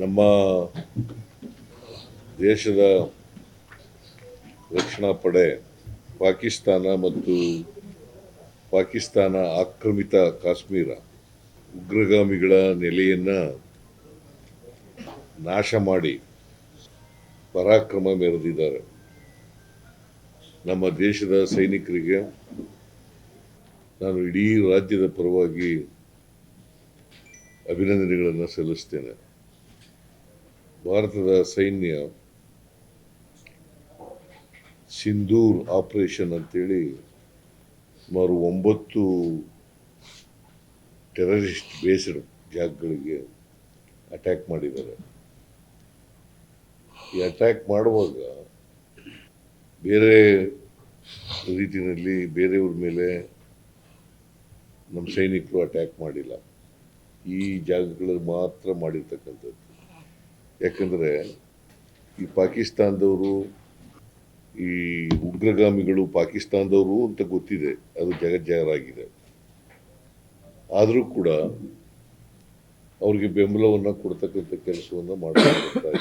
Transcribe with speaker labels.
Speaker 1: ನಮ್ಮ ದೇಶದ ರಕ್ಷಣಾ ಪಡೆ ಪಾಕಿಸ್ತಾನ ಮತ್ತು ಪಾಕಿಸ್ತಾನ ಆಕ್ರಮಿತ ಕಾಶ್ಮೀರ ಉಗ್ರಗಾಮಿಗಳ ನೆಲೆಯನ್ನು ನಾಶ ಮಾಡಿ ಪರಾಕ್ರಮ ಮೆರೆದಿದ್ದಾರೆ. ನಮ್ಮ ದೇಶದ ಸೈನಿಕರಿಗೆ ನಾನು ಇಡೀ ರಾಜ್ಯದ ಪರವಾಗಿ ಅಭಿನಂದನೆಗಳನ್ನು ಸಲ್ಲಿಸ್ತೇನೆ. ಭಾರತದ ಸೈನ್ಯ ಸಿಂಧೂರ್ ಆಪರೇಷನ್ ಅಂತೇಳಿ ಸುಮಾರು ಒಂಬತ್ತು ಟೆರರಿಸ್ಟ್ ಬೇಸ್ಡ್ ಜಾಗಗಳಿಗೆ ಅಟ್ಯಾಕ್ ಮಾಡಿದ್ದಾರೆ. ಈ ಅಟ್ಯಾಕ್ ಮಾಡುವಾಗ ಬೇರೆ ರೀತಿಯಲ್ಲಿ ಬೇರೆಯವ್ರ ಮೇಲೆ ನಮ್ಮ ಸೈನಿಕರು ಅಟ್ಯಾಕ್ ಮಾಡಿಲ್ಲ. ಈ ಜಾಗಗಳಲ್ಲಿ ಮಾತ್ರ ಮಾಡಿರ್ತಕ್ಕಂಥದ್ದು. ಯಾಕಂದರೆ ಈ ಪಾಕಿಸ್ತಾನದವರು, ಈ ಉಗ್ರಗಾಮಿಗಳು ಪಾಕಿಸ್ತಾನದವರು ಅಂತ ಗೊತ್ತಿದೆ. ಅದು ಜಗಜ್ಜಾಹರಾಗಿದೆ ಆದರೂ ಕೂಡ ಅವ್ರಿಗೆ ಬೆಂಬಲವನ್ನು ಕೊಡ್ತಕ್ಕಂಥ ಕೆಲಸವನ್ನು ಮಾಡ್ತಾ ಇದ್ದಾರೆ.